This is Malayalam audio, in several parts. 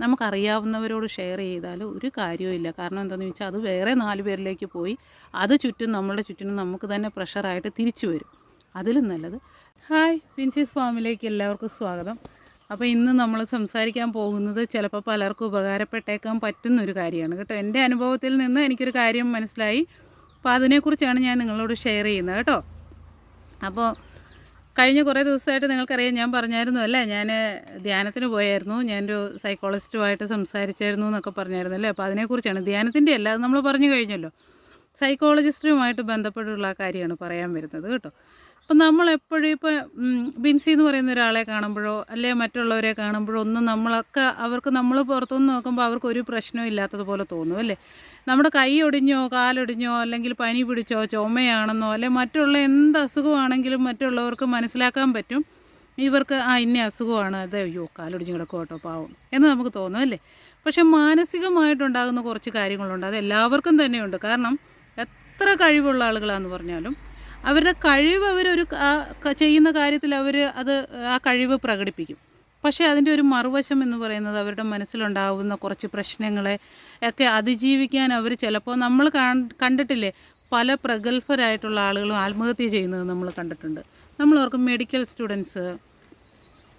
നമുക്കറിയാവുന്നവരോട് ഷെയർ ചെയ്താൽ ഒരു കാര്യവുമില്ല കാരണം എന്താണെന്ന് വെച്ചാൽ അത് വേറെ നാല് പേരിലേക്ക് പോയി അത് ചുറ്റും നമ്മളുടെ ചുറ്റിനും നമുക്ക് തന്നെ പ്രഷറായിട്ട് തിരിച്ചു വരും. അതിലും നല്ലത്. ഹായ് വിൻസീസ് ഫാമിലേക്ക് എല്ലാവർക്കും സ്വാഗതം. അപ്പോൾ ഇന്ന് നമ്മൾ സംസാരിക്കാൻ പോകുന്നത് ചിലപ്പോൾ പലർക്കും ഉപകാരപ്പെട്ടേക്കാൻ പറ്റുന്ന ഒരു കാര്യമാണ്. കേട്ടോ എന്റെ അനുഭവത്തിൽ നിന്ന് എനിക്കൊരു കാര്യം മനസ്സിലായി. അപ്പോൾ അതിനെക്കുറിച്ചാണ് ഞാൻ നിങ്ങളോട് ഷെയർ ചെയ്യുന്നത് കേട്ടോ. അപ്പോൾ കഴിഞ്ഞ കുറേ ദിവസമായിട്ട് നിങ്ങൾക്കറിയാം ഞാൻ പറഞ്ഞായിരുന്നു അല്ലേ ഞാൻ ധ്യാനത്തിന് പോയായിരുന്നു ഞാനൊരു സൈക്കോളജിസ്റ്റുമായിട്ട് സംസാരിച്ചായിരുന്നു എന്നൊക്കെ പറഞ്ഞായിരുന്നു അല്ലേ? അപ്പോൾ അതിനെക്കുറിച്ചാണ്. ധ്യാനത്തിന്റെ അല്ല നമ്മൾ പറഞ്ഞു കഴിഞ്ഞല്ലോ. സൈക്കോളജിസ്റ്റുമായിട്ട് ബന്ധപ്പെട്ടുള്ള കാര്യമാണ് പറയാൻ വരുന്നത് കേട്ടോ. അപ്പം നമ്മളെപ്പോഴും ഇപ്പോൾ ബിൻസി എന്ന് പറയുന്ന ഒരാളെ കാണുമ്പോഴോ അല്ലെ മറ്റുള്ളവരെ കാണുമ്പോഴോ ഒന്നും നമ്മളൊക്കെ അവർക്ക് നമ്മൾ പുറത്തുനിന്ന് നോക്കുമ്പോൾ അവർക്ക് ഒരു പ്രശ്നവും ഇല്ലാത്തതുപോലെ തോന്നും അല്ലേ? നമ്മുടെ കൈ ഒടിഞ്ഞോ കാലൊടിഞ്ഞോ അല്ലെങ്കിൽ പനി പിടിച്ചോ ചുമയാണെന്നോ അല്ലെ മറ്റുള്ള എന്ത് അസുഖമാണെങ്കിലും മറ്റുള്ളവർക്ക് മനസ്സിലാക്കാൻ പറ്റും. ഇവർക്ക് ആ ഇന്ന അസുഖമാണ് അത് അയ്യോ കാലൊടിഞ്ഞ് കിടക്കും പാവം എന്ന് നമുക്ക് തോന്നും അല്ലേ? പക്ഷെ മാനസികമായിട്ടുണ്ടാകുന്ന കുറച്ച് കാര്യങ്ങളുണ്ട് അത് എല്ലാവർക്കും തന്നെയുണ്ട്. കാരണം എത്ര കഴിവുള്ള ആളുകളാന്ന് പറഞ്ഞാലും അവരുടെ കഴിവ് അവരൊരു ചെയ്യുന്ന കാര്യത്തിൽ അവർ അത് ആ കഴിവ് പ്രകടിപ്പിക്കും. പക്ഷേ അതിന്റെ ഒരു മറുവശം എന്ന് പറയുന്നത് അവരുടെ മനസ്സിലുണ്ടാകുന്ന കുറച്ച് പ്രശ്നങ്ങളെ ഒക്കെ അതിജീവിക്കാൻ അവർ ചിലപ്പോൾ നമ്മൾ കണ്ടിട്ടില്ലേ? പല പ്രഗത്ഭരായിട്ടുള്ള ആളുകളും ആത്മഹത്യ ചെയ്യുന്നത് നമ്മൾ കണ്ടിട്ടുണ്ട്. നമ്മൾ ഓർക്കും മെഡിക്കൽ സ്റ്റുഡൻസ്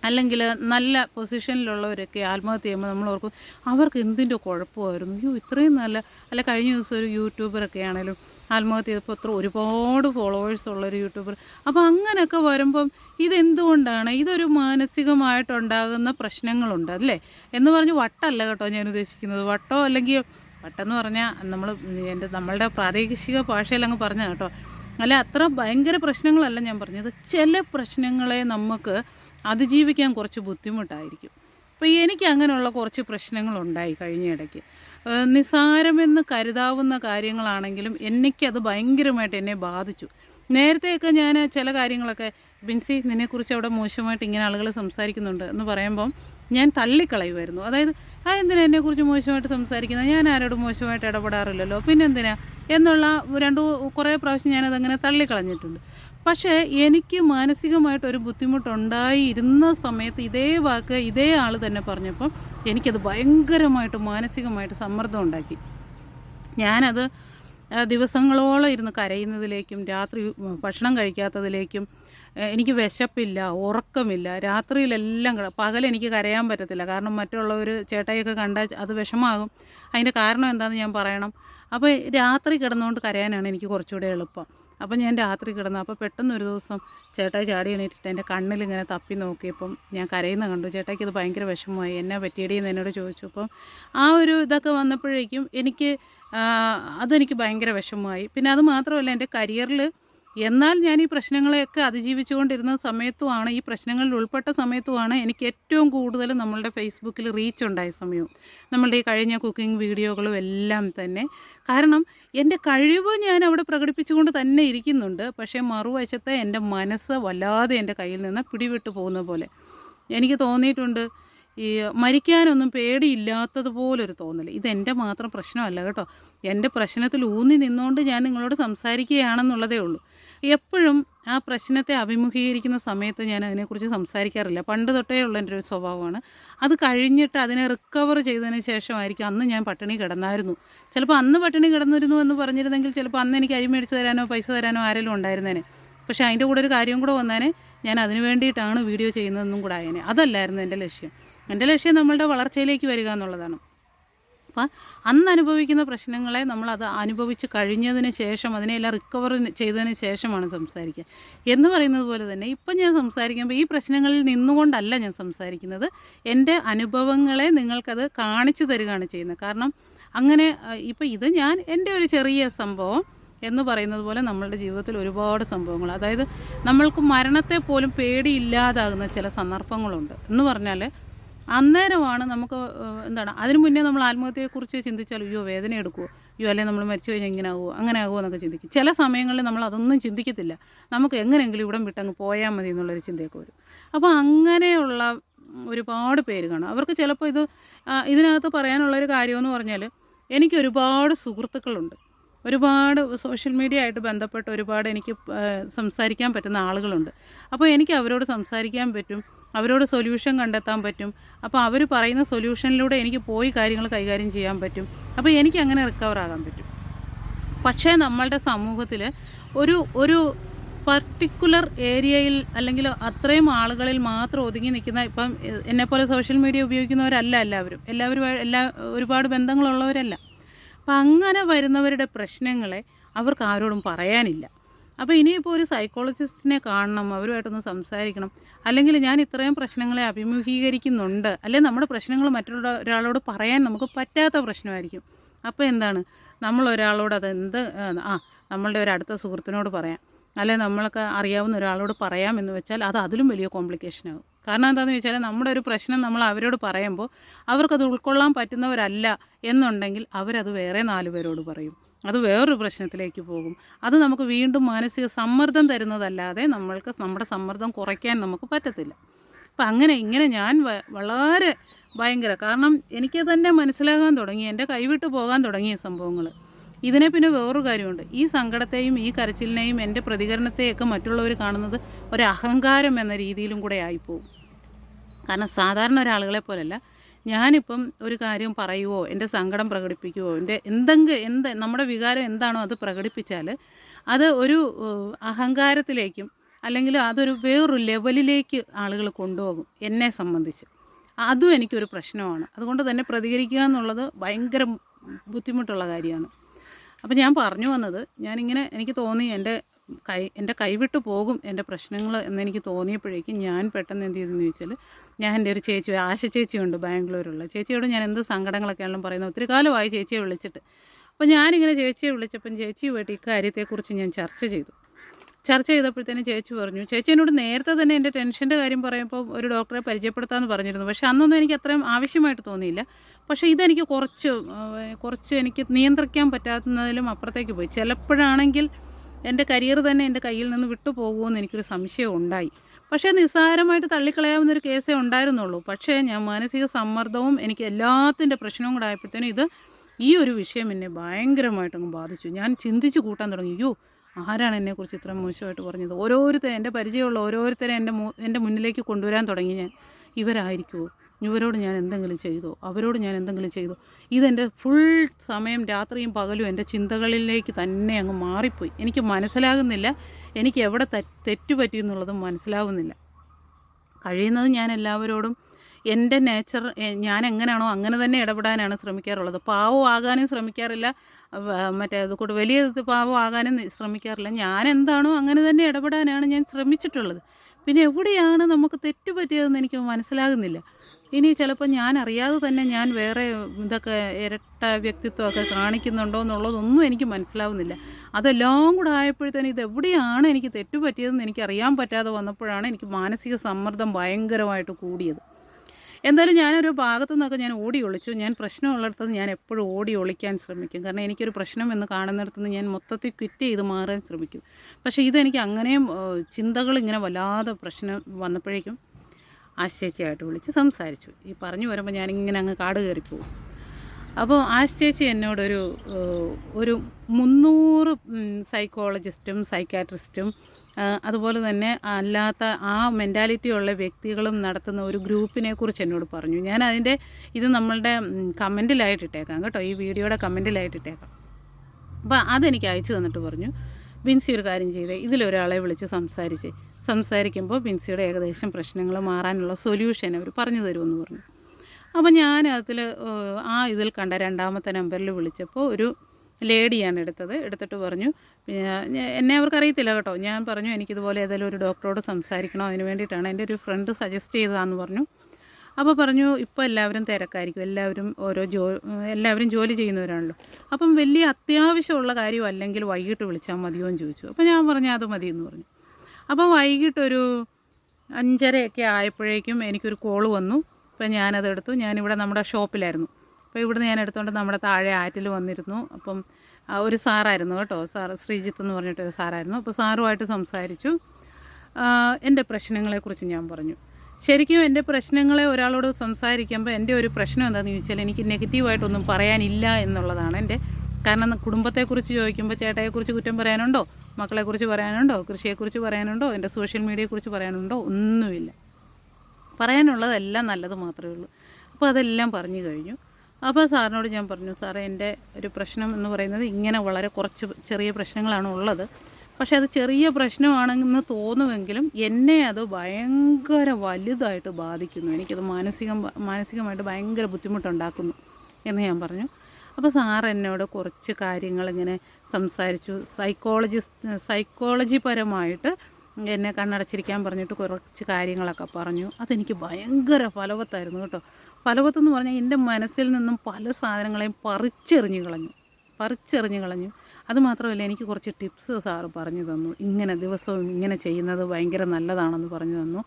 അല്ലെങ്കിൽ നല്ല പൊസിഷനിലുള്ളവരൊക്കെ ആത്മഹത്യ ചെയ്യുമ്പോൾ നമ്മൾ ഓർക്കും അവർക്ക് എന്തിന്റെ കുഴപ്പമായിരുന്നു? അയ്യോ ഇത്രയും നല്ല അല്ല കഴിഞ്ഞ ദിവസം ഒരു യൂട്യൂബറൊക്കെ ആണെങ്കിലും ആത്മഹത്യ ചെയ്തപ്പോൾ അത്ര ഒരുപാട് ഫോളോവേഴ്സ് ഉള്ളൊരു യൂട്യൂബർ. അപ്പോൾ അങ്ങനെയൊക്കെ വരുമ്പം ഇതെന്തുകൊണ്ടാണ്? ഇതൊരു മാനസികമായിട്ടുണ്ടാകുന്ന പ്രശ്നങ്ങളുണ്ട് അല്ലേ? എന്ന് പറഞ്ഞ് വട്ടല്ല കേട്ടോ ഞാൻ ഉദ്ദേശിക്കുന്നത്. വട്ടോ അല്ലെങ്കിൽ വട്ടെന്ന് പറഞ്ഞാൽ നമ്മൾ എന്റെ നമ്മളുടെ പ്രാദേശിക ഭാഷയിൽ അങ്ങ് പറഞ്ഞ കേട്ടോ. അല്ല അത്ര ഭയങ്കര പ്രശ്നങ്ങളല്ല ഞാൻ പറഞ്ഞത്. ചില പ്രശ്നങ്ങളെ നമുക്ക് അതിജീവിക്കാൻ കുറച്ച് ബുദ്ധിമുട്ടായിരിക്കും. അപ്പോൾ എനിക്ക് അങ്ങനെയുള്ള കുറച്ച് പ്രശ്നങ്ങളുണ്ടായി കഴിഞ്ഞ ഇടയ്ക്ക്. നിസ്സാരമെന്ന് കരുതാവുന്ന കാര്യങ്ങളാണെങ്കിലും എനിക്കത് ഭയങ്കരമായിട്ട് എന്നെ ബാധിച്ചു. നേരത്തെയൊക്കെ ഞാൻ ചില കാര്യങ്ങളൊക്കെ ബിൻസി നിന്നെക്കുറിച്ച് അവിടെ മോശമായിട്ട് ഇങ്ങനെ ആളുകൾ സംസാരിക്കുന്നുണ്ട് എന്ന് പറയുമ്പം ഞാൻ തള്ളിക്കളയുമായിരുന്നു. അതായത് ആ എന്തിനാ എന്നെക്കുറിച്ച് മോശമായിട്ട് സംസാരിക്കുന്നത് ഞാൻ ആരോടും മോശമായിട്ട് ഇടപെടാറില്ലല്ലോ. പിന്നെന്തിനാ? എന്നുള്ള രണ്ടു കുറേ പ്രാവശ്യം ഞാനതങ്ങനെ തള്ളിക്കളഞ്ഞിട്ടുണ്ട്. പക്ഷേ എനിക്ക് മാനസികമായിട്ട് ഒരു ബുദ്ധിമുട്ടുണ്ടായിരുന്ന സമയത്ത് ഇതേ വാക്ക് ഇതേ ആൾ തന്നെ പറഞ്ഞപ്പം എനിക്കത് ഭയങ്കരമായിട്ട് മാനസികമായിട്ട് സമ്മർദ്ദം ഉണ്ടാക്കി. ഞാനത് ദിവസങ്ങളോളം ഇരുന്ന് കരയുന്നതിലേക്കും രാത്രി ഭക്ഷണം കഴിക്കാത്തതിലേക്കും എനിക്ക് വിശപ്പില്ല ഉറക്കമില്ല രാത്രിയിലെല്ലാം പകൽ എനിക്ക് കരയാൻ പറ്റത്തില്ല. കാരണം മറ്റുള്ളവർ ചേട്ടായിയൊക്കെ കണ്ടാൽ അത് വിഷമാകും. അതിന്റെ കാരണം എന്താണെന്ന് ഞാൻ പറയണം. അപ്പോൾ രാത്രി കിടന്നുകൊണ്ട് കരയാനാണ് എനിക്ക് കുറച്ചുകൂടെ എളുപ്പം. അപ്പം ഞാൻ രാത്രി കിടന്നു. അപ്പോൾ പെട്ടെന്ന് ഒരു ദിവസം ചേട്ടായി ചാടി എണീറ്റിട്ട് എന്റെ കണ്ണിൽ ഇങ്ങനെ തപ്പി നോക്കിയപ്പം ഞാൻ കരയുന്ന കണ്ടു. ചേട്ടായിക്ക് ഇത് ഭയങ്കര വിഷമമായി. എന്നാ പറ്റിയടി? എന്ന് എന്നോട് ചോദിച്ചു. അപ്പം ആ ഒരു ഇതൊക്കെ വന്നപ്പോഴേക്കും എനിക്ക് അതെനിക്ക് ഭയങ്കര വിഷമമായി. പിന്നെ അത് മാത്രമല്ല എന്റെ കരിയറിൽ എന്നാൽ ഞാൻ ഈ പ്രശ്നങ്ങളെയൊക്കെ അതിജീവിച്ചുകൊണ്ടിരുന്ന സമയത്തുമാണ് ഈ പ്രശ്നങ്ങളിൽ ഉൾപ്പെട്ട സമയത്തുമാണ് എനിക്ക് ഏറ്റവും കൂടുതൽ നമ്മളുടെ ഫേസ്ബുക്കിൽ റീച്ച് ഉണ്ടായ സമയവും നമ്മളുടെ ഈ കഴിഞ്ഞ കുക്കിംഗ് വീഡിയോകളും എല്ലാം തന്നെ. കാരണം എന്റെ കഴിവ് ഞാൻ അവിടെ പ്രകടിപ്പിച്ചുകൊണ്ട് തന്നെ ഇരിക്കുന്നുണ്ട്. പക്ഷേ മറുവശത്തെ എന്റെ മനസ്സ് വല്ലാതെ എന്റെ കയ്യിൽ നിന്ന് പിടിവിട്ട് പോകുന്ന പോലെ. എനിക്ക് തോന്നിയിട്ടുണ്ട് ഈ മരിക്കാനൊന്നും പേടിയില്ലാത്തതുപോലൊരു തോന്നൽ ഇതെന്റെ മാത്രം പ്രശ്നമല്ല കേട്ടോ. എന്റെ പ്രശ്നത്തിൽ ഊന്നി നിന്നുകൊണ്ട് ഞാൻ നിങ്ങളോട് സംസാരിക്കുകയാണെന്നുള്ളതേ ഉള്ളൂ. എപ്പോഴും ആ പ്രശ്നത്തെ അഭിമുഖീകരിക്കുന്ന സമയത്ത് ഞാൻ അതിനെക്കുറിച്ച് സംസാരിക്കാറില്ല. പണ്ട് തൊട്ടേ ഉള്ള എന്റെ ഒരു സ്വഭാവമാണ്. അത് കഴിഞ്ഞിട്ട് അതിനെ റിക്കവർ ചെയ്തതിന് ശേഷമായിരിക്കും അന്ന് ഞാൻ പട്ടിണി കിടന്നായിരുന്നു. ചിലപ്പോൾ അന്ന് പട്ടിണി കിടന്നിരുന്നു എന്ന് പറഞ്ഞിരുന്നെങ്കിൽ ചിലപ്പോൾ അന്ന് എനിക്ക് അരി മേടിച്ച് തരാനോ പൈസ തരാനോ ആരെങ്കിലും ഉണ്ടായിരുന്നേനെ. പക്ഷേ അതിന്റെ കൂടെ ഒരു കാര്യം കൂടെ വന്നേനെ. ഞാൻ അതിന് വേണ്ടിയിട്ടാണ് വീഡിയോ ചെയ്യുന്നതെന്നും കൂടെ ആയേനെ. അതല്ലായിരുന്നു എന്റെ ലക്ഷ്യം. എന്റെ ലക്ഷ്യം നമ്മളുടെ വളർച്ചയിലേക്ക് വരിക എന്നുള്ളതാണ്. അപ്പം അന്ന് അനുഭവിക്കുന്ന പ്രശ്നങ്ങളെ നമ്മൾ അത് അനുഭവിച്ച് കഴിഞ്ഞതിന് ശേഷം അതിനെല്ലാം റിക്കവർ ചെയ്തതിന് ശേഷമാണ് സംസാരിക്കുക. എന്ന് പറയുന്നത് പോലെ തന്നെ ഇപ്പം ഞാൻ സംസാരിക്കുമ്പോൾ ഈ പ്രശ്നങ്ങളിൽ നിന്നുകൊണ്ടല്ല ഞാൻ സംസാരിക്കുന്നത്. എന്റെ അനുഭവങ്ങളെ നിങ്ങൾക്കത് കാണിച്ചു തരികയാണ് ചെയ്യുന്നത്. കാരണം അങ്ങനെ ഇപ്പം ഇത് ഞാൻ എന്റെ ഒരു ചെറിയ സംഭവം എന്ന് പറയുന്നത് പോലെ നമ്മളുടെ ജീവിതത്തിൽ ഒരുപാട് സംഭവങ്ങൾ. അതായത് നമ്മൾക്ക് മരണത്തെ പോലും പേടിയില്ലാതാകുന്ന ചില സന്ദർഭങ്ങളുണ്ട്. എന്ന് പറഞ്ഞാൽ അന്നേരമാണ് നമുക്ക് എന്താണ് അതിന് മുന്നേ നമ്മൾ ആത്മഹത്യയെക്കുറിച്ച് ചിന്തിച്ചാൽ അയ്യോ വേദന എടുക്കുമോ അയ്യോ അല്ലെങ്കിൽ നമ്മൾ മരിച്ചു കഴിഞ്ഞാൽ ഇങ്ങനെ ആകുമോ അങ്ങനെ ആകുമോ എന്നൊക്കെ ചിന്തിക്കും. ചില സമയങ്ങളിൽ നമ്മൾ അതൊന്നും ചിന്തിക്കത്തില്ല. നമുക്ക് എങ്ങനെയെങ്കിലും ഇവിടം വിട്ടങ്ങ് പോയാൽ മതി എന്നുള്ളൊരു ചിന്തയൊക്കെ വരും. അപ്പോൾ അങ്ങനെയുള്ള ഒരുപാട് പേര് കാണും. അവർക്ക് ചിലപ്പോൾ ഇത് ഇതിനകത്ത് പറയാനുള്ളൊരു കാര്യമെന്ന് പറഞ്ഞാൽ എനിക്ക് ഒരുപാട് സുഹൃത്തുക്കളുണ്ട്. ഒരുപാട് സോഷ്യൽ മീഡിയ ആയിട്ട് ബന്ധപ്പെട്ട് ഒരുപാട് എനിക്ക് സംസാരിക്കാൻ പറ്റുന്ന ആളുകളുണ്ട്. അപ്പോൾ എനിക്ക് അവരോട് സംസാരിക്കാൻ പറ്റും. അവരോട് സൊല്യൂഷൻ കണ്ടെത്താൻ പറ്റും. അപ്പോൾ അവർ പറയുന്ന സൊല്യൂഷനിലൂടെ എനിക്ക് പോയി കാര്യങ്ങൾ കൈകാര്യം ചെയ്യാൻ പറ്റും. അപ്പോൾ എനിക്ക് അങ്ങനെ റിക്കവർ ആകാൻ പറ്റും. പക്ഷേ നമ്മളുടെ സമൂഹത്തിൽ ഒരു ഒരു പർട്ടിക്കുലർ ഏരിയയിൽ അല്ലെങ്കിൽ അത്രയും ആളുകളിൽ മാത്രം ഒതുങ്ങി നിൽക്കുന്ന ഇപ്പം എന്നെപ്പോലെ സോഷ്യൽ മീഡിയ ഉപയോഗിക്കുന്നവരല്ല എല്ലാവരും. എല്ലാവരും എല്ലാ ഒരുപാട് ബന്ധങ്ങളുള്ളവരല്ല. അപ്പം അങ്ങനെ വരുന്നവരുടെ പ്രശ്നങ്ങളെ അവർക്ക് ആരോടും പറയാനില്ല. അപ്പോൾ ഇനിയിപ്പോൾ ഒരു സൈക്കോളജിസ്റ്റിനെ കാണണം അവരുമായിട്ടൊന്ന് സംസാരിക്കണം. അല്ലെങ്കിൽ ഞാൻ ഇത്രയും പ്രശ്നങ്ങളെ അഭിമുഖീകരിക്കുന്നുണ്ട്. അല്ലെങ്കിൽ നമ്മുടെ പ്രശ്നങ്ങൾ മറ്റുള്ള ഒരാളോട് പറയാൻ നമുക്ക് പറ്റാത്ത പ്രശ്നമായിരിക്കും. അപ്പോൾ എന്താണ്? നമ്മൾ ഒരാളോട് എന്ത് ആ നമ്മളുടെ ഒരു അടുത്ത സുഹൃത്തിനോട് പറയാം. അല്ലെ നമ്മൾക്ക് അറിയാവുന്ന ഒരാളോട് പറയാം എന്ന് വെച്ചാൽ അത് അതിലും വലിയ കോംപ്ലിക്കേഷൻ ആകും. കാരണം എന്താണെന്ന് വെച്ചാൽ നമ്മുടെ ഒരു പ്രശ്നം നമ്മൾ അവരോട് പറയുമ്പോൾ അവർക്കത് ഉൾക്കൊള്ളാൻ പറ്റുന്നവരല്ല എന്നുണ്ടെങ്കിൽ അവരത് വേറെ നാല് പേരോട് പറയും. അത് വേറൊരു പ്രശ്നത്തിലേക്ക് പോകും. അത് നമുക്ക് വീണ്ടും മാനസിക സമ്മർദ്ദം തരുന്നതല്ലാതെ നമ്മൾക്ക് നമ്മുടെ സമ്മർദ്ദം കുറയ്ക്കാൻ നമുക്ക് പറ്റത്തില്ല. അപ്പം അങ്ങനെ ഇങ്ങനെ ഞാൻ വളരെ ഭയങ്കര കാരണം എനിക്ക് തന്നെ മനസ്സിലാകാൻ തുടങ്ങി എന്റെ കൈവിട്ട് പോകാൻ തുടങ്ങിയ സംഭവങ്ങൾ ഇതിനെ പിന്നെ വേറൊരു കാര്യമുണ്ട്. ഈ സങ്കടത്തെയും ഈ കരച്ചിലിനെയും എന്റെ പ്രതികരണത്തെയൊക്കെ മറ്റുള്ളവർ കാണുന്നത് ഒരു അഹങ്കാരം എന്ന രീതിയിലും കൂടെ ആയിപ്പോവും. കാരണം സാധാരണ ഒരാളുകളെ പോലല്ല. ഞാനിപ്പം ഒരു കാര്യം പറയുവോ എന്റെ സങ്കടം പ്രകടിപ്പിക്കുവോ എന്റെ എന്തെങ്കിലും എന്ത് നമ്മുടെ വികാരം എന്താണോ അത് പ്രകടിപ്പിച്ചാൽ അത് ഒരു അഹങ്കാരത്തിലേക്കും അല്ലെങ്കിൽ അതൊരു വേറൊരു ലെവലിലേക്ക് ആളുകൾ കൊണ്ടുപോകും എന്നെ സംബന്ധിച്ച്. അതും എനിക്കൊരു പ്രശ്നമാണ്. അതുകൊണ്ട് തന്നെ പ്രതികരിക്കുക എന്നുള്ളത് ഭയങ്കര ബുദ്ധിമുട്ടുള്ള കാര്യമാണ്. അപ്പോൾ ഞാൻ പറഞ്ഞു വന്നത് ഞാനിങ്ങനെ എനിക്ക് തോന്നി എന്റെ കൈ എന്റെ കൈവിട്ട് പോകും എന്റെ പ്രശ്നങ്ങൾ എന്നെനിക്ക് തോന്നിയപ്പോഴേക്കും ഞാൻ പെട്ടെന്ന് എന്ത് ചെയ്തെന്ന് ചോദിച്ചാൽ ഞാൻ എന്റെ ഒരു ചേച്ചി ആശ ചേച്ചിയുണ്ട് ബാംഗ്ലൂരുള്ള. ചേച്ചിയോട് ഞാൻ എന്ത് സങ്കടങ്ങളൊക്കെയാണെങ്കിലും പറയുന്നത് ഒത്തിരി കാലമായി ചേച്ചിയെ വിളിച്ചിട്ട്. അപ്പോൾ ഞാനിങ്ങനെ ചേച്ചിയെ വിളിച്ചപ്പം ചേച്ചിയുമായിട്ട് ഇക്കാര്യത്തെക്കുറിച്ച് ഞാൻ ചർച്ച ചെയ്തു. ചർച്ച ചെയ്തപ്പോഴത്തേനും ചേച്ചി പറഞ്ഞു. ചേച്ചി എന്നോട് നേരത്തെ തന്നെ എന്റെ ടെൻഷന്റെ കാര്യം പറയുമ്പോൾ ഒരു ഡോക്ടറെ പരിചയപ്പെടുത്താമെന്ന് പറഞ്ഞിരുന്നു. പക്ഷേ അന്നൊന്നും എനിക്ക് അത്രയും ആവശ്യമായിട്ട് തോന്നിയില്ല. പക്ഷേ ഇതെനിക്ക് കുറച്ച് കുറച്ച് എനിക്ക് നിയന്ത്രിക്കാൻ പറ്റാത്തതിലും അപ്പുറത്തേക്ക് പോയി. ചിലപ്പോഴാണെങ്കിൽ എന്റെ കരിയർ തന്നെ എന്റെ കയ്യിൽ നിന്ന് വിട്ടു പോകുമെന്ന് എനിക്കൊരു സംശയം ഉണ്ടായി. പക്ഷേ നിസ്സാരമായിട്ട് തള്ളിക്കളയാവുന്നൊരു കേസേ ഉണ്ടായിരുന്നുള്ളൂ. പക്ഷേ ഞാൻ മാനസിക സമ്മർദ്ദവും എനിക്ക് എല്ലാത്തിന്റെ പ്രശ്നവും കൂടെ ആയപ്പോഴത്തേനും ഇത് ഈ ഒരു വിഷയം എന്നെ ഭയങ്കരമായിട്ടങ്ങ് ബാധിച്ചു. ഞാൻ ചിന്തിച്ച് കൂട്ടാൻ തുടങ്ങി. അയ്യോ ആരാണ് എന്നെക്കുറിച്ച് ഇത്ര മോശമായിട്ട് പറഞ്ഞത്? ഓരോരുത്തരും എന്റെ പരിചയമുള്ള ഓരോരുത്തരെ എന്റെ എന്റെ മുന്നിലേക്ക് കൊണ്ടുവരാൻ തുടങ്ങി ഞാൻ. ഇവരായിരിക്കുമോ ഇവരോട് ഞാൻ എന്തെങ്കിലും ചെയ്തോ? അവരോട് ഞാൻ എന്തെങ്കിലും ചെയ്തോ? ഇതെന്റെ ഫുൾ സമയം രാത്രിയും പകലും എന്റെ ചിന്തകളിലേക്ക് തന്നെ അങ്ങ് മാറിപ്പോയി. എനിക്ക് മനസ്സിലാകുന്നില്ല. എനിക്ക് എവിടെ തെ തെറ്റ് പറ്റി എന്നുള്ളതും മനസ്സിലാവുന്നില്ല. കഴിയുന്നത് ഞാൻ എല്ലാവരോടും എന്റെ നേച്ചർ ഞാൻ എങ്ങനെയാണോ അങ്ങനെ തന്നെ ഇടപെടാനാണ് ശ്രമിക്കാറുള്ളത്. പാവം ആകാനും ശ്രമിക്കാറില്ല. മറ്റേ മറ്റേ കൂടെ വലിയ പാവം ആകാനും ശ്രമിക്കാറില്ല. ഞാൻ എന്താണോ അങ്ങനെ തന്നെ ഇടപെടാനാണ് ഞാൻ ശ്രമിച്ചിട്ടുള്ളത്. പിന്നെ എവിടെയാണ് നമുക്ക് തെറ്റ് പറ്റിയതെന്ന് എനിക്ക് മനസ്സിലാകുന്നില്ല. ഇനി ചിലപ്പോൾ ഞാൻ അറിയാതെ തന്നെ ഞാൻ വേറെ ഇതൊക്കെ ഇരട്ട വ്യക്തിത്വമൊക്കെ കാണിക്കുന്നുണ്ടോ എന്നുള്ളതൊന്നും എനിക്ക് മനസ്സിലാവുന്നില്ല. അതെല്ലാം കൂടെ ആയപ്പോഴത്തേനും ഇതെവിടെയാണ് എനിക്ക് തെറ്റുപറ്റിയതെന്ന് എനിക്ക് അറിയാൻ പറ്റാതെ വന്നപ്പോഴാണ് എനിക്ക് മാനസിക സമ്മർദ്ദം ഭയങ്കരമായിട്ട് കൂടിയത്. എന്തായാലും ഞാനൊരു ഭാഗത്തു നിന്നൊക്കെ ഞാൻ ഓടി ഒളിച്ചു. ഞാൻ പ്രശ്നമുള്ളിടത്ത് ഞാൻ എപ്പോഴും ഓടി ഒളിക്കാൻ ശ്രമിക്കും. കാരണം എനിക്കൊരു പ്രശ്നം എന്ന് കാണുന്നിടത്ത് നിന്ന് ഞാൻ മൊത്തത്തിൽ ക്വിറ്റ് ചെയ്ത് മാറാൻ ശ്രമിക്കും. പക്ഷേ ഇതെനിക്ക് അങ്ങനെയും ചിന്തകൾ ഇങ്ങനെ വല്ലാതെ പ്രശ്നം വന്നപ്പോഴേക്കും ആശ്ചേച്ചയായിട്ട് വിളിച്ച് സംസാരിച്ചു. ഈ പറഞ്ഞു വരുമ്പോൾ ഞാനിങ്ങനെ അങ്ങ് കാട് കയറിപ്പോവും. അപ്പോൾ ആശ് ചേച്ചി എന്നോടൊരു ഒരു മുന്നൂറ് സൈക്കോളജിസ്റ്റും സൈക്കാട്രിസ്റ്റും അതുപോലെ തന്നെ അല്ലാത്ത ആ മെന്റാലിറ്റി ഉള്ള വ്യക്തികളും നടത്തുന്ന ഒരു ഗ്രൂപ്പിനെ കുറിച്ച് എന്നോട് പറഞ്ഞു. ഞാൻ അതിന്റെ ഇത് നമ്മളുടെ കമന്റിലായിട്ടിട്ടേക്കാം കേട്ടോ. ഈ വീഡിയോയുടെ കമന്റിലായിട്ടിട്ടേക്കാം അപ്പോൾ അതെനിക്ക് അയച്ചു തന്നിട്ട് പറഞ്ഞു. ബിൻസി ഒരു കാര്യം ചെയ്തേ. ഇതിലൊരാളെ വിളിച്ച് സംസാരിച്ച്. സംസാരിക്കുമ്പോൾ ബിൻസിയുടെ ഏകദേശം പ്രശ്നങ്ങൾ മാറാനുള്ള സൊല്യൂഷൻ അവർ പറഞ്ഞു തരുമെന്ന് പറഞ്ഞു. അപ്പോൾ ഞാൻ അതിൽ ആ ഇതിൽ കണ്ട രണ്ടാമത്തെ നമ്പറിൽ വിളിച്ചപ്പോൾ ഒരു ലേഡിയാണ് എടുത്തത്. എടുത്തിട്ട് പറഞ്ഞു എന്നെ അവർക്ക് അറിയത്തില്ല കേട്ടോ. ഞാൻ പറഞ്ഞു എനിക്കിതുപോലെ ഏതെങ്കിലും ഒരു ഡോക്ടറോട് സംസാരിക്കണോ? അതിന് വേണ്ടിയിട്ടാണ് എന്റെ ഒരു ഫ്രണ്ട് സജസ്റ്റ് ചെയ്തതാന്ന് പറഞ്ഞു. അപ്പോൾ പറഞ്ഞു ഇപ്പോൾ എല്ലാവരും തിരക്കായിരിക്കും. എല്ലാവരും ഓരോ ജോ എല്ലാവരും ജോലി ചെയ്യുന്നവരാണല്ലോ. അപ്പം വലിയ അത്യാവശ്യമുള്ള കാര്യം അല്ലെങ്കിൽ വൈകിട്ട് വിളിച്ചാൽ മതിയോ എന്ന് ചോദിച്ചു. അപ്പോൾ ഞാൻ പറഞ്ഞു അത് മതി എന്ന് പറഞ്ഞു. അപ്പോൾ വൈകിട്ടൊരു അഞ്ചരയൊക്കെ ആയപ്പോഴേക്കും എനിക്കൊരു കോൾ വന്നു. അപ്പോൾ ഞാനത് എടുത്തു. ഞാനിവിടെ നമ്മുടെ ഷോപ്പിലായിരുന്നു. അപ്പോൾ ഇവിടുന്ന് ഞാൻ എടുത്തുകൊണ്ട് നമ്മുടെ താഴെ ആറ്റിൽ വന്നിരുന്നു. അപ്പം ഒരു സാറായിരുന്നു കേട്ടോ. സാർ ശ്രീജിത്ത് എന്ന് പറഞ്ഞിട്ടൊരു സാറായിരുന്നു. അപ്പോൾ സാറുമായിട്ട് സംസാരിച്ചു. എന്റെ പ്രശ്നങ്ങളെക്കുറിച്ച് ഞാൻ പറഞ്ഞു. ശരിക്കും എന്റെ പ്രശ്നങ്ങളെ ഒരാളോട് സംസാരിക്കുമ്പോൾ എന്റെ ഒരു പ്രശ്നം എന്താണെന്ന് ചോദിച്ചാൽ എനിക്ക് നെഗറ്റീവായിട്ടൊന്നും പറയാനില്ല എന്നുള്ളതാണ് എന്റെ കാരണം കുടുംബത്തെക്കുറിച്ച് ചോദിക്കുമ്പോൾ ചേട്ടയെക്കുറിച്ച് കുറ്റം പറയാനുണ്ടോ? മക്കളെക്കുറിച്ച് പറയാനുണ്ടോ? കൃഷിയെക്കുറിച്ച് പറയാനുണ്ടോ? എന്റെ സോഷ്യൽ മീഡിയയെക്കുറിച്ച് പറയാനുണ്ടോ? ഒന്നുമില്ല. പറയാനുള്ളതെല്ലാം നല്ലത് മാത്രമേ ഉള്ളൂ. അപ്പോൾ അതെല്ലാം പറഞ്ഞു കഴിഞ്ഞു. അപ്പോൾ സാറിനോട് ഞാൻ പറഞ്ഞു സാറേ എന്റെ ഒരു പ്രശ്നം എന്ന് പറയുന്നത് ഇങ്ങനെ വളരെ കുറച്ച് ചെറിയ പ്രശ്നങ്ങളാണ് ഉള്ളത്. പക്ഷേ അത് ചെറിയ പ്രശ്നമാണെന്ന് തോന്നുമെങ്കിലും എന്നെ അത് ഭയങ്കര വലുതായിട്ട് ബാധിക്കുന്നു. എനിക്കത് മാനസികം മാനസികമായിട്ട് ഭയങ്കര ബുദ്ധിമുട്ടുണ്ടാക്കുന്നു എന്ന് ഞാൻ പറഞ്ഞു. അപ്പോൾ സാർ എന്നോട് കുറച്ച് കാര്യങ്ങൾ ഇങ്ങനെ സംസാരിച്ചു. സൈക്കോളജി പരമായിട്ട് എന്നെ കണ്ണടച്ചിരിക്കാൻ പറഞ്ഞിട്ട് കുറച്ച് കാര്യങ്ങളൊക്കെ പറഞ്ഞു. അതെനിക്ക് ഭയങ്കര ഫലവത്തായിരുന്നു കേട്ടോ. ഫലവത്തെന്ന് പറഞ്ഞാൽ എന്റെ മനസ്സിൽ നിന്നും പല സാധനങ്ങളെയും പറിച്ചെറിഞ്ഞു കളഞ്ഞു. പറിച്ചെറിഞ്ഞു കളഞ്ഞു. അതുമാത്രമല്ല എനിക്ക് കുറച്ച് ടിപ്സ് സാറ് പറഞ്ഞു തന്നു. ഇങ്ങനെ ദിവസവും ഇങ്ങനെ ചെയ്യുന്നത് ഭയങ്കര നല്ലതാണെന്ന് പറഞ്ഞു തന്നു.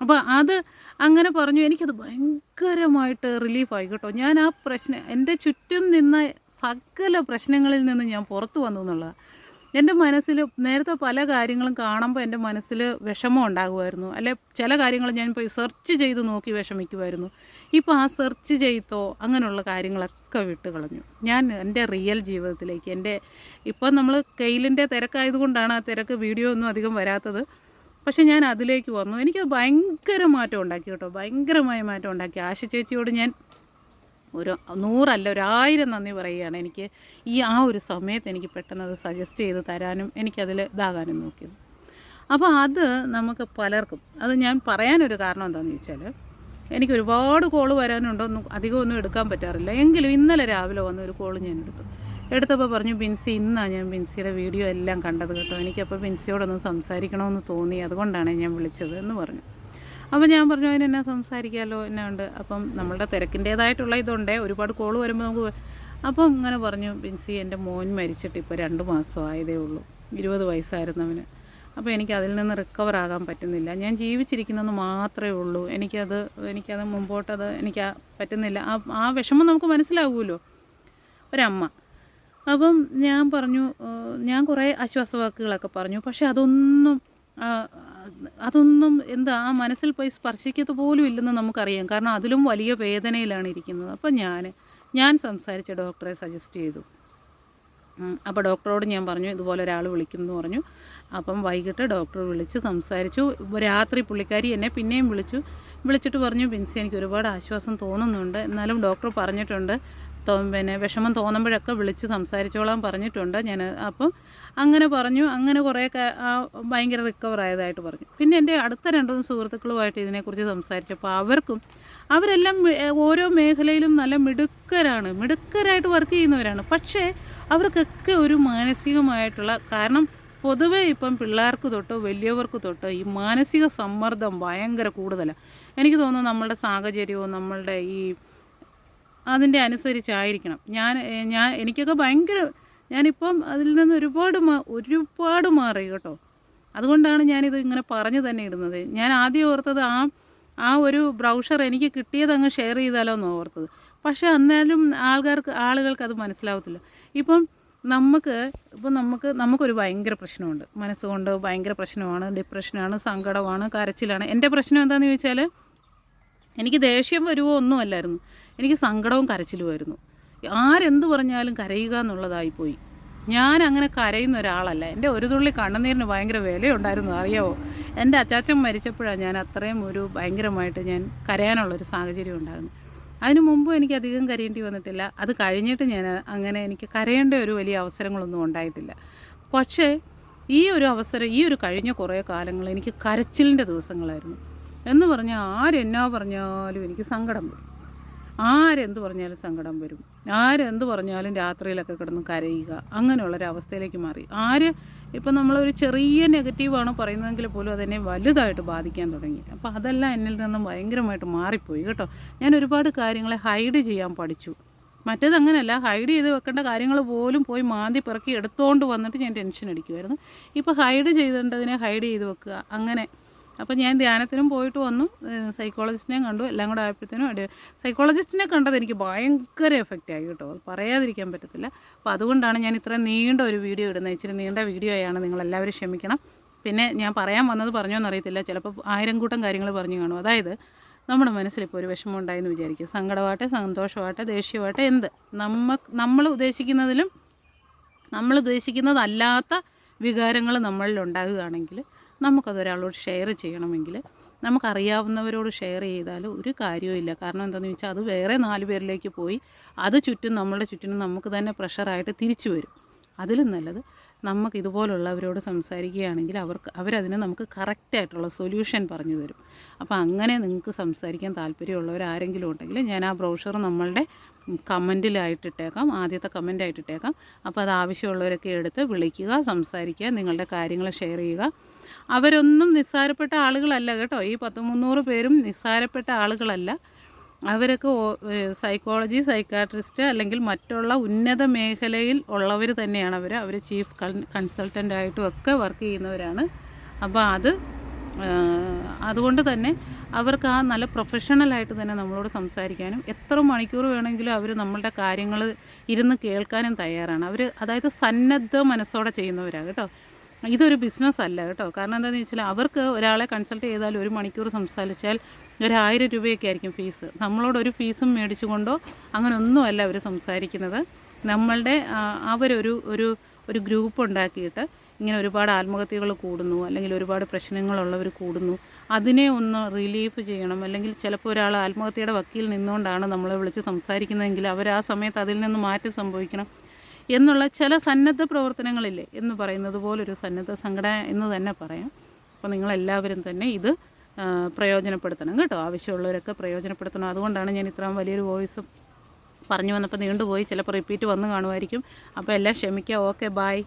അപ്പോൾ അത് അങ്ങനെ പറഞ്ഞു എനിക്കത് ഭയങ്കരമായിട്ട് റിലീഫായി കേട്ടോ. ഞാൻ ആ പ്രശ്നം എന്റെ ചുറ്റും നിന്ന സകല പ്രശ്നങ്ങളിൽ നിന്ന് ഞാൻ പുറത്തു വന്നു എന്നുള്ളതാണ് എന്റെ മനസ്സിൽ നേരത്തെ പല കാര്യങ്ങളും കാണുമ്പോൾ എന്റെ മനസ്സിൽ വിഷമം ഉണ്ടാകുമായിരുന്നു. അല്ലെ ചില കാര്യങ്ങൾ ഞാൻ പോയി സെർച്ച് ചെയ്ത് നോക്കി വിഷമിക്കുമായിരുന്നു. ഇപ്പോൾ ആ സെർച്ച് ചെയ്തോ അങ്ങനെയുള്ള കാര്യങ്ങളൊക്കെ വിട്ട് കളഞ്ഞു. ഞാൻ എന്റെ റിയൽ ജീവിതത്തിലേക്ക് എന്റെ ഇപ്പോൾ നമ്മൾ കെയിലിന്റെ തിരക്കായതുകൊണ്ടാണ് ആ തിരക്ക് വീഡിയോ ഒന്നും അധികം വരാത്തത്. പക്ഷേ ഞാൻ അതിലേക്ക് വന്നു. എനിക്ക് ഭയങ്കര മാറ്റം ഉണ്ടാക്കി കേട്ടോ. ഭയങ്കരമായ മാറ്റം ഉണ്ടാക്കി. ആശ ചേച്ചിയോട് ഞാൻ ഒരു നൂറല്ല ഒരു ആയിരം നന്ദി പറയുകയാണ്. എനിക്ക് ഈ ആ ഒരു സമയത്ത് എനിക്ക് പെട്ടെന്ന് അത് സജസ്റ്റ് ചെയ്ത് തരാനും എനിക്കതിൽ ഇതാകാനും നോക്കിയത്. അപ്പോൾ അത് നമുക്ക് പലർക്കും അത് ഞാൻ പറയാനൊരു കാരണം എന്താണെന്ന് ചോദിച്ചാൽ എനിക്ക് ഒരുപാട് കോൾ വരാനുണ്ടൊന്നും അധികമൊന്നും എടുക്കാൻ പറ്റാറില്ല. എങ്കിലും ഇന്നലെ രാവിലെ വന്ന ഒരു കോൾ ഞാൻ എടുത്തു. എടുത്തപ്പോൾ പറഞ്ഞു ബിൻസി ഇന്നാണ് ഞാൻ ബിൻസിയുടെ വീഡിയോ എല്ലാം കണ്ടത് കേട്ടോ. എനിക്കപ്പോൾ ബിൻസിയോടൊന്ന് സംസാരിക്കണമെന്ന് തോന്നി അതുകൊണ്ടാണ് ഞാൻ വിളിച്ചത് എന്ന് പറഞ്ഞു. അപ്പോൾ ഞാൻ പറഞ്ഞു അതിന് എന്നാ സംസാരിക്കാമല്ലോ എന്നുണ്ട് അപ്പം നമ്മളുടെ തിരക്കിന്റേതായിട്ടുള്ള ഇതുണ്ടേ. ഒരുപാട് കോൾ വരുമ്പോൾ നമുക്ക് അപ്പം ഇങ്ങനെ പറഞ്ഞു ബിൻസി എന്റെ മോൻ മരിച്ചിട്ട് ഇപ്പോൾ രണ്ട് മാസം ആയതേ ഉള്ളൂ. ഇരുപത് വയസ്സായിരുന്നവന്. അപ്പോൾ എനിക്ക് അതിൽ നിന്ന് റിക്കവർ ആകാൻ പറ്റുന്നില്ല. ഞാൻ ജീവിച്ചിരിക്കുന്നതെന്ന് മാത്രമേ ഉള്ളൂ. എനിക്കത് എനിക്കത് മുമ്പോട്ടത് എനിക്ക് പറ്റുന്നില്ല. ആ ആ വിഷമം നമുക്ക് മനസ്സിലാവുമല്ലോ. ഒരമ്മ. അപ്പം ഞാൻ പറഞ്ഞു ഞാൻ കുറേ ആശ്വാസവാക്കുകളൊക്കെ പറഞ്ഞു. പക്ഷേ അതൊന്നും അതൊന്നും എന്താ ആ മനസ്സിൽ പോയി സ്പർശിക്കത്ത് പോലും ഇല്ലെന്ന് നമുക്കറിയാം. കാരണം അതിലും വലിയ വേദനയിലാണ് ഇരിക്കുന്നത്. അപ്പം ഞാൻ ഞാൻ സംസാരിച്ച ഡോക്ടറെ സജസ്റ്റ് ചെയ്തു. അപ്പോൾ ഡോക്ടറോട് ഞാൻ പറഞ്ഞു ഇതുപോലെ ഒരാൾ വിളിക്കുന്നു പറഞ്ഞു. അപ്പം വൈകിട്ട് ഡോക്ടർ വിളിച്ച് സംസാരിച്ചു. രാത്രി പുള്ളിക്കാരി എന്നെ പിന്നെയും വിളിച്ചു. വിളിച്ചിട്ട് പറഞ്ഞു ബിൻസി എനിക്ക് ഒരുപാട് ആശ്വാസം തോന്നുന്നുണ്ട്. എന്നാലും ഡോക്ടർ പറഞ്ഞിട്ടുണ്ട്. പിന്നെ വിഷമം തോന്നുമ്പോഴൊക്കെ വിളിച്ച് സംസാരിച്ചോളാൻ പറഞ്ഞിട്ടുണ്ട്. ഞാൻ അപ്പം അങ്ങനെ പറഞ്ഞു. അങ്ങനെ കുറേ ഭയങ്കര റിക്കവർ ആയതായിട്ട് പറഞ്ഞു. പിന്നെ എന്റെ അടുത്ത രണ്ട് മൂന്ന് സുഹൃത്തുക്കളുമായിട്ട് ഇതിനെക്കുറിച്ച് സംസാരിച്ചപ്പോൾ അവർക്കും അവരെല്ലാം ഓരോ മേഖലയിലും നല്ല മിടുക്കരാണ്. മിടുക്കരായിട്ട് വർക്ക് ചെയ്യുന്നവരാണ്. പക്ഷേ അവർക്കൊക്കെ ഒരു മാനസികമായിട്ടുള്ള കാരണം പൊതുവെ ഇപ്പം പിള്ളേർക്ക് തൊട്ടോ വലിയവർക്ക് തൊട്ടോ ഈ മാനസിക സമ്മർദ്ദം ഭയങ്കര കൂടുതലാണ് എനിക്ക് തോന്നുന്നു നമ്മളുടെ സാഹചര്യവും നമ്മളുടെ ഈ അതിന്റെ അനുസരിച്ചായിരിക്കണം. ഞാൻ ഞാൻ എനിക്കൊക്കെ ഭയങ്കര ഞാനിപ്പം അതിൽ നിന്ന് ഒരുപാട് ഒരുപാട് മാറി കേട്ടോ. അതുകൊണ്ടാണ് ഞാനിത് ഇങ്ങനെ പറഞ്ഞു തന്നെ ഇടുന്നത്. ഞാൻ ആദ്യം ഓർത്തത് ആ ആ ഒരു ബ്രൗഷർ എനിക്ക് കിട്ടിയത് അങ്ങ് ഷെയർ ചെയ്താലോ എന്ന് ഓർത്തത്. പക്ഷേ അന്നാലും ആൾക്കാർക്ക് ആളുകൾക്ക് അത് മനസ്സിലാവത്തില്ല. ഇപ്പം നമുക്ക് ഇപ്പം നമുക്ക് നമുക്കൊരു ഭയങ്കര പ്രശ്നമുണ്ട്. മനസ്സുകൊണ്ട് ഭയങ്കര പ്രശ്നമാണ് ഡിപ്രഷനാണ് സങ്കടമാണ് കരച്ചിലാണ്. എന്റെ പ്രശ്നം എന്താണെന്ന് ചോദിച്ചാൽ എനിക്ക് ദേഷ്യം വരുവോ ഒന്നുമല്ലായിരുന്നു എനിക്ക് സങ്കടവും കരച്ചിലുമായിരുന്നു ആരെന്ത് പറഞ്ഞാലും കരയുക എന്നുള്ളതായിപ്പോയി ഞാൻ അങ്ങനെ കരയുന്ന ഒരാളല്ല. എന്റെ ഒരു തുള്ളി കണ്ണുനീരിന് ഭയങ്കര വിലയുണ്ടായിരുന്നു അറിയാവോ? എന്റെ അച്ചാച്ചൻ മരിച്ചപ്പോഴാണ് ഞാൻ അത്രയും ഒരു ഭയങ്കരമായിട്ട് ഞാൻ കരയാനുള്ളൊരു സാഹചര്യം ഉണ്ടായിരുന്നു അതിനു മുമ്പും എനിക്ക് അധികം കരയേണ്ടി വന്നിട്ടില്ല. അത് കഴിഞ്ഞിട്ട് ഞാൻ അങ്ങനെ എനിക്ക് കരയേണ്ട ഒരു വലിയ അവസരങ്ങളൊന്നും ഉണ്ടായിട്ടില്ല. പക്ഷേ ഈ ഒരു അവസരം ഈ ഒരു കഴിഞ്ഞ കുറേ കാലങ്ങൾ എനിക്ക് കരച്ചിലിന്റെ ദിവസങ്ങളായിരുന്നു. എന്ന് പറഞ്ഞാൽ ആരെന്നാ പറഞ്ഞാലും എനിക്ക് സങ്കടം വരും. ആരെന്ത് പറഞ്ഞാലും സങ്കടം വരും. ആരെന്ത് പറഞ്ഞാലും രാത്രിയിലൊക്കെ കിടന്ന് കരയുക. അങ്ങനെയുള്ളൊരവസ്ഥയിലേക്ക് മാറി. ആര് ഇപ്പം നമ്മളൊരു ചെറിയ നെഗറ്റീവാണ് പറയുന്നതെങ്കിൽ പോലും അതെന്നെ വലുതായിട്ട് ബാധിക്കാൻ തുടങ്ങി. അപ്പോൾ അതെല്ലാം എന്നിൽ നിന്നും ഭയങ്കരമായിട്ട് മാറിപ്പോയി കേട്ടോ. ഞാൻ ഒരുപാട് കാര്യങ്ങളെ ഹൈഡ് ചെയ്യാൻ പഠിച്ചു. മറ്റേത് അങ്ങനെയല്ല ഹൈഡ് ചെയ്ത് വെക്കേണ്ട കാര്യങ്ങൾ പോലും പോയി മാന്തി പിറക്കി എടുത്തുകൊണ്ട് വന്നിട്ട് ഞാൻ ടെൻഷൻ അടിക്കുമായിരുന്നു ഇപ്പോൾ ഹൈഡ് ചെയ്തേണ്ടതിനെ ഹൈഡ് ചെയ്ത് വെക്കുക. അങ്ങനെ അപ്പോൾ ഞാൻ ധ്യാനത്തിനും പോയിട്ട് വന്നു. സൈക്കോളജിസ്റ്റിനെ കണ്ടു. എല്ലാം കൂടെ ആയപ്പോഴത്തേനും അടി സൈക്കോളജിസ്റ്റിനെ കണ്ടത് എനിക്ക് ഭയങ്കര എഫക്റ്റ് ആയി കേട്ടോ. പറയാതിരിക്കാൻ പറ്റത്തില്ല. അപ്പോൾ അതുകൊണ്ടാണ് ഞാൻ ഇത്രയും നീണ്ട ഒരു വീഡിയോ ഇടുന്നത്. ഇച്ചിരി നീണ്ട വീഡിയോ ആയാണ് നിങ്ങളെല്ലാവരും ക്ഷമിക്കണം. പിന്നെ ഞാൻ പറയാൻ വന്നത് പറഞ്ഞോന്ന് അറിയത്തില്ല. ചിലപ്പോൾ ആയിരം കൂട്ടം കാര്യങ്ങൾ പറഞ്ഞു കാണും. അതായത് നമ്മുടെ മനസ്സിലിപ്പോൾ ഒരു വിഷമം ഉണ്ടായെന്ന് വിചാരിക്കുക സങ്കടമാവട്ടെ സന്തോഷമാവട്ടെ ദേഷ്യമാവട്ടെ എന്ത്? നമ്മ നമ്മൾ ഉദ്ദേശിക്കുന്നതിലും നമ്മൾ ഉദ്ദേശിക്കുന്നതല്ലാത്ത വികാരങ്ങൾ നമ്മളിൽ ഉണ്ടാകുകയാണെങ്കിൽ നമുക്കതൊരാളോട് ഷെയർ ചെയ്യണമെങ്കിൽ നമുക്കറിയാവുന്നവരോട് ഷെയർ ചെയ്താൽ ഒരു കാര്യവുമില്ല കാരണം എന്താണെന്ന് വെച്ചാൽ അത് വേറെ നാല് പേരിലേക്ക് പോയി അത് ചുറ്റും നമ്മളുടെ ചുറ്റിനും നമുക്ക് തന്നെ പ്രഷറായിട്ട് തിരിച്ചു വരും. അതിലും നല്ലത് നമുക്ക് ഇതുപോലുള്ളവരോട് സംസാരിക്കുകയാണെങ്കിൽ അവർക്ക് അവരതിന് നമുക്ക് കറക്റ്റായിട്ടുള്ള സൊല്യൂഷൻ പറഞ്ഞു തരും. അപ്പോൾ അങ്ങനെ നിങ്ങൾക്ക് സംസാരിക്കാൻ താല്പര്യമുള്ളവർ ആരെങ്കിലും ഉണ്ടെങ്കിൽ ഞാൻ ആ ബ്രോഷർ നമ്മളുടെ കമന്റിലായിട്ടിട്ടേക്കാം ആദ്യത്തെ കമന്റായിട്ടിട്ടേക്കാം അപ്പോൾ അത് ആവശ്യമുള്ളവരൊക്കെ എടുത്ത് വിളിക്കുക സംസാരിക്കുക നിങ്ങളുടെ കാര്യങ്ങൾ ഷെയർ ചെയ്യുക. അവരൊന്നും നിസ്സാരപ്പെട്ട ആളുകളല്ല കേട്ടോ. ഈ പത്ത് മുന്നൂറ് പേരും നിസ്സാരപ്പെട്ട ആളുകളല്ല. അവരൊക്കെ സൈക്കോളജി സൈക്കാട്രിസ്റ്റ് അല്ലെങ്കിൽ മറ്റുള്ള ഉന്നത മേഖലയിൽ ഉള്ളവർ തന്നെയാണ് അവർ അവർ ചീഫ് കൺസൾട്ടന്റ് ആയിട്ടും ഒക്കെ വർക്ക് ചെയ്യുന്നവരാണ്. അപ്പോൾ അത് അതുകൊണ്ട് തന്നെ അവർക്ക് ആ നല്ല പ്രൊഫഷണലായിട്ട് തന്നെ നമ്മളോട് സംസാരിക്കാനും എത്ര മണിക്കൂർ വേണമെങ്കിലും അവർ നമ്മളുടെ കാര്യങ്ങൾ ഇരുന്ന് കേൾക്കാനും തയ്യാറാണ്. അവർ അതായത് സന്നദ്ധ മനസ്സോടെ ചെയ്യുന്നവരാണ് കേട്ടോ. ഇതൊരു ബിസിനസ് അല്ല കേട്ടോ. കാരണം എന്താണെന്ന് വെച്ചാൽ അവർക്ക് ഒരാളെ കൺസൾട്ട് ചെയ്താൽ ഒരു മണിക്കൂർ സംസാരിച്ചാൽ ഒരു ആയിരം രൂപയൊക്കെ ആയിരിക്കും ഫീസ് നമ്മളോട് ഒരു ഫീസും മേടിച്ചുകൊണ്ടോ അങ്ങനെ ഒന്നുമല്ല അവർ സംസാരിക്കുന്നത്. നമ്മളുടെ അവരൊരു ഒരു ഒരു ഗ്രൂപ്പ് ഉണ്ടാക്കിയിട്ട് ഇങ്ങനെ ഒരുപാട് ആത്മഹത്യകൾ കൂടുന്നു അല്ലെങ്കിൽ ഒരുപാട് പ്രശ്നങ്ങളുള്ളവർ കൂടുന്നു. അതിനെ ഒന്ന് റിലീഫ് ചെയ്യണം. അല്ലെങ്കിൽ ചിലപ്പോൾ ഒരാൾ ആത്മഹത്യയുടെ വക്കീൽ നിന്നുകൊണ്ടാണ് നമ്മളെ വിളിച്ച് സംസാരിക്കുന്നതെങ്കിൽ അവർ ആ സമയത്ത് അതിൽ നിന്ന് മാറ്റം സംഭവിക്കണം. എന്നുള്ള ചില സന്നദ്ധ പ്രവർത്തനങ്ങളില്ലേ എന്ന് പറയുന്നത് പോലൊരു സന്നദ്ധ സംഘടന എന്ന് തന്നെ പറയാം. അപ്പോൾ നിങ്ങളെല്ലാവരും തന്നെ ഇത് പ്രയോജനപ്പെടുത്തണം കേട്ടോ. ആവശ്യമുള്ളവരൊക്കെ പ്രയോജനപ്പെടുത്തണം. അതുകൊണ്ടാണ് ഞാൻ ഇത്രയും വലിയൊരു വോയിസ് പറഞ്ഞു വന്നപ്പോൾ നീണ്ടുപോയി. ചിലപ്പോൾ റിപ്പീറ്റ് വന്ന് കാണുമായിരിക്കും. അപ്പോൾ എല്ലാം ക്ഷമിക്കുക. Okay bye